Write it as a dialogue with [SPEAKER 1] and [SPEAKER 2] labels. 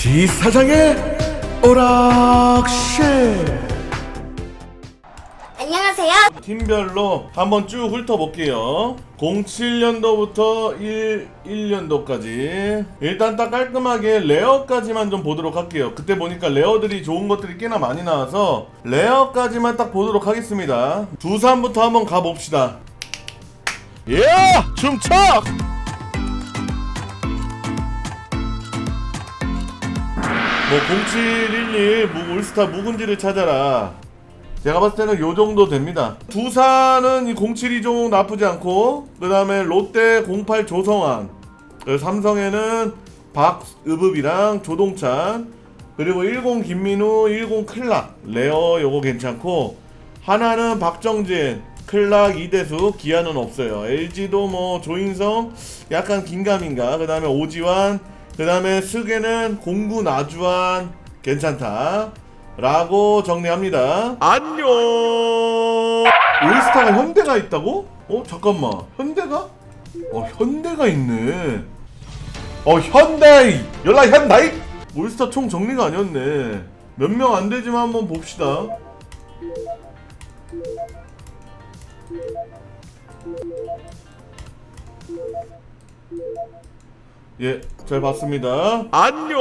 [SPEAKER 1] 비사장의 오락실
[SPEAKER 2] 안녕하세요.
[SPEAKER 1] 팀별로 한번 쭉 훑어볼게요 07년도부터 11년도까지 일단 딱 깔끔하게 레어까지만 좀 보도록 할게요 그때 보니까 레어들이 좋은 것들이 꽤나 많이 나와서 레어까지만 딱 보도록 하겠습니다 두산부터 한번 가봅시다 예! 춤춰! 뭐0711 무- 울스타 묵은지를 찾아라 제가 봤을 때는 요 정도 됩니다. 두산은 이 07이종 나쁘지 않고 그 다음에 롯데 08 조성환 그리고 삼성에는 박의읍이랑 조동찬 그리고 10 김민우 10 클락 레어 요거 괜찮고 하나는 박정진 클락 이대수 기아는 없어요. LG도 뭐 조인성 약간 긴가민가 그 다음에 오지환 그 다음에 스게는 공구 나주환 괜찮다 라고 정리합니다. 안녕! 올스타가 현대가 있다고? 어 잠깐만. 현대가? 어 현대가 있네. 어 현대 연락 현다이! 올스타 총 정리가 아니었네. 몇 명 안 되지만 한번 봅시다 예, 잘 봤습니다. 안녕!